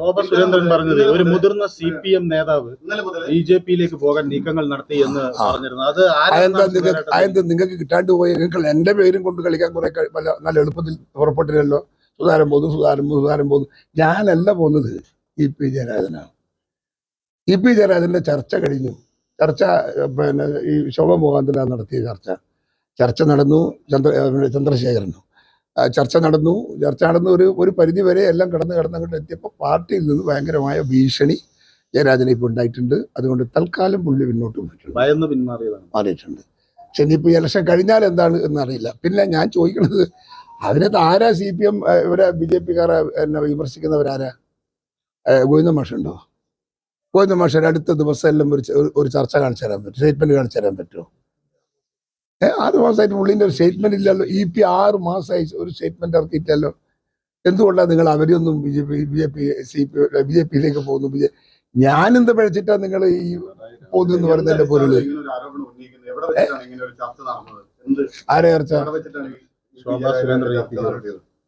ശോഭ സുരേന്ദ്രൻ പറഞ്ഞത് ഒരു മുതിർന്ന സി പി എം നേതാവ് ഇന്നലെ മുതൽ ബി ജെ പിയിലേക്ക് പോകാൻ നീക്കങ്ങൾ നടത്തി എന്ന് പറഞ്ഞിരുന്നു. അത് അതെന്താ നിങ്ങൾക്ക് കിട്ടാണ്ട് പോയി നിങ്ങൾ എന്റെ പേരും കൊണ്ട് കളിക്കാൻ കുറെ നല്ല എളുപ്പത്തിൽ പുറപ്പെട്ടില്ലല്ലോ. സുധാരം പോകുന്നു സുധാരം പോകുന്നു സുധാരം പോകുന്നു. ഞാനല്ല പോകുന്നത് ഇ പി ജയരാജനാണ്. ഇ പി ജയരാജന്റെ ചർച്ച കഴിഞ്ഞു. ചർച്ച പിന്നെ ഈ ശോഭ മുഖാന്തര നടത്തിയ ചർച്ച. ചർച്ച നടന്നു. ചന്ദ്ര ചന്ദ്രശേഖരനും. ചർച്ച നടന്നു. ചർച്ച നടന്നു ഒരു ഒരു പരിധി വരെ എല്ലാം കടന്ന് കടന്ന് അങ്ങോട്ട് എത്തിയപ്പോൾ പാർട്ടിയിൽ നിന്ന് ഭയങ്കരമായ ഭീഷണി ജയരാജനെ ഇപ്പോൾ ഉണ്ടായിട്ടുണ്ട്. അതുകൊണ്ട് തൽക്കാലം പുള്ളി പിന്നോട്ട് പോയിട്ടുണ്ട്. ഭയന്ന് പിന്മാറിയതാണ്. മാറിയിട്ടുണ്ട്. പക്ഷെ ഇനിയിപ്പോൾ ഇലക്ഷൻ കഴിഞ്ഞാൽ എന്താണ് എന്നറിയില്ല. പിന്നെ ഞാൻ ചോദിക്കുന്നത് അതിനകത്ത് ആരാ സി പി എം ഇവരെ ബി ജെ പിക്കാരെ എന്നെ വിമർശിക്കുന്നവരാരാ? ഗോവിന്ദ മാഷുണ്ടോ ഗോവിന്ദ മാഷ അടുത്ത ദിവസം എല്ലാം ഒരു ഒരു- ചർച്ച കാണിച്ചു തരാൻ പറ്റും. സ്റ്റേറ്റ്മെന്റ് കാണിച്ചു തരാൻ പറ്റുമോ? ആറ് മാസമായിട്ട് പുള്ളിന്റെ ഒരു സ്റ്റേറ്റ്മെന്റ് ഇല്ലല്ലോ. ഇ പി ആറ് മാസമായി ഒരു സ്റ്റേറ്റ്മെന്റ് ഇറക്കിയിട്ടല്ലോ എന്തുകൊണ്ടാണ് നിങ്ങൾ അവരെയൊന്നും B J P B J P C P B J പിയിലേക്ക് പോകുന്നു? ബി ജെ ഞാൻ എന്ത് പഴിച്ചിട്ടാ നിങ്ങൾ ഈ പോകുന്നെന്ന് പറയുന്നതിന്റെ പൊരുൾ? ആരെ ചർച്ച?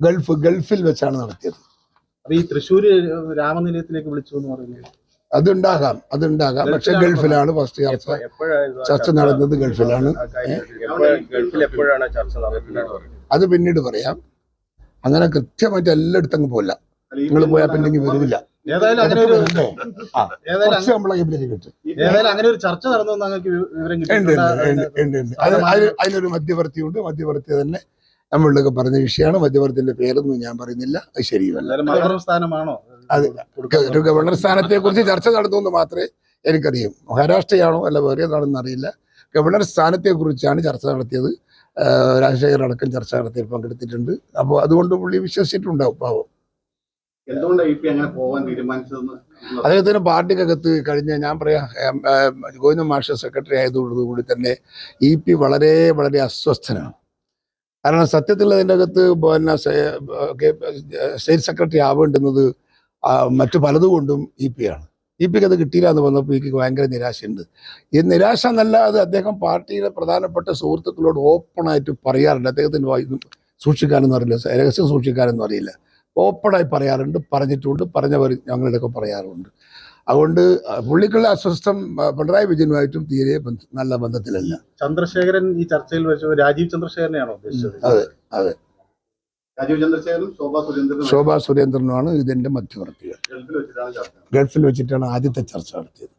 ഗൾഫ് ഗൾഫിൽ വെച്ചാണ് നടത്തിയത്. അപ്പൊ ഈ തൃശ്ശൂര് രാമനിലയത്തിലേക്ക് വിളിച്ചു എന്ന് പറയുന്നത് അതുണ്ടാകാം അതുണ്ടാകാം. പക്ഷെ ഗൾഫിലാണ് ഫസ്റ്റ് ചർച്ച. ചർച്ച നടന്നത് ഗൾഫിലാണ്. ഗൾഫിൽ എപ്പോഴാണ് ചർച്ച നടക്കുന്നത് അത് പിന്നീട് പറയാം. അങ്ങനെ കൃത്യമായിട്ട് എല്ലായിടത്തും അങ്ങ് പോല നിങ്ങൾ പോയാൽ പിന്നെ വരില്ല. ഏതായാലും അങ്ങനെ ഒരു ആ. ഏതായാലും കുറച്ച് നമ്മളെ കയ്യിലേക്ക് കിട്ടും. ഈ അങ്ങനെ ഒരു ചർച്ച നടന്നു എന്ന് വിവരം ഉണ്ട് ഉണ്ട് ഉണ്ട് ഉണ്ട് ഉണ്ട്. അതിന് അതിനൊരു മധ്യവർത്തിയുണ്ട്. മധ്യവർത്തി തന്നെ നമ്മളിലൊക്കെ പറഞ്ഞ വിഷയമാണ്. മധ്യവർത്തിന്റെ പേരൊന്നും ഞാൻ പറയുന്നില്ല. അത് ശരിയല്ല. അതെ. ഒരു ഗവർണർ സ്ഥാനത്തെ കുറിച്ച് ചർച്ച നടന്നു എന്ന് മാത്രമേ എനിക്കറിയൂ. മഹാരാഷ്ട്രയാണോ അല്ല വേറെ അറിയില്ല. ഗവർണർ സ്ഥാനത്തെ കുറിച്ചാണ് ചർച്ച നടത്തിയത്. രാജശേഖർ അടക്കം ചർച്ച നടത്തി പങ്കെടുത്തിട്ടുണ്ട്. അപ്പോൾ അതുകൊണ്ട് പുള്ളി വിശ്വസിച്ചിട്ടുണ്ടാവും പാവം. അദ്ദേഹത്തിന് പാർട്ടിക്കകത്ത് കഴിഞ്ഞ ഞാൻ പറയാം ഗോവിന്ദ മാഷ സെക്രട്ടറി ആയതോടുകൂടി തന്നെ ഇ പി വളരെ വളരെ അസ്വസ്ഥനാണ്. കാരണം സത്യത്തിൽ അതിന്റെ അകത്ത് പിന്നെ സ്റ്റേറ്റ് സെക്രട്ടറി ആവേണ്ടുന്നത് മറ്റു പലതുകൊണ്ടും ഇ പി ആണ്. ഇ പിക്ക് അത് കിട്ടിയില്ല എന്ന് വന്നപ്പോൾ ഇക്ക് ഭയങ്കര നിരാശയുണ്ട്. ഈ നിരാശ എന്നല്ലാതെ അദ്ദേഹം പാർട്ടിയിലെ പ്രധാനപ്പെട്ട സുഹൃത്തുക്കളോട് ഓപ്പണായിട്ട് പറയാറുണ്ട്. അദ്ദേഹത്തിന് സൂക്ഷിക്കാനൊന്നും അറിയില്ല. രഹസ്യം സൂക്ഷിക്കാനൊന്നും അറിയില്ല. ഓപ്പണായി പറയാറുണ്ട് പറഞ്ഞിട്ടുണ്ട് പറഞ്ഞവർ ഞങ്ങളുടെയൊക്കെ പറയാറുണ്ട്. അതുകൊണ്ട് പുള്ളിക്കുള്ള അസ്വസ്ഥം പിണറായി വിജയനുമായിട്ടും തീരെ നല്ല ബന്ധത്തിലല്ല. ചന്ദ്രശേഖരൻ ഈ ചർച്ചയിൽ വെച്ച് രാജീവ് ചന്ദ്രശേഖരനെയാണോ ഉദ്ദേശിച്ചത്? അതെ. രാജീവ് ചന്ദ്രശേഖരനും ശോഭാ സുരേന്ദ്രനും ശോഭാ സുരേന്ദ്രനുമാണ് ഇതിന്റെ മധ്യവർത്തികൾ. ഗൾഫിൽ വെച്ചിട്ടാണ് ചർച്ച. ഗൾഫിൽ വെച്ചിട്ടാണ് ആദ്യത്തെ ചർച്ച നടത്തിയത്.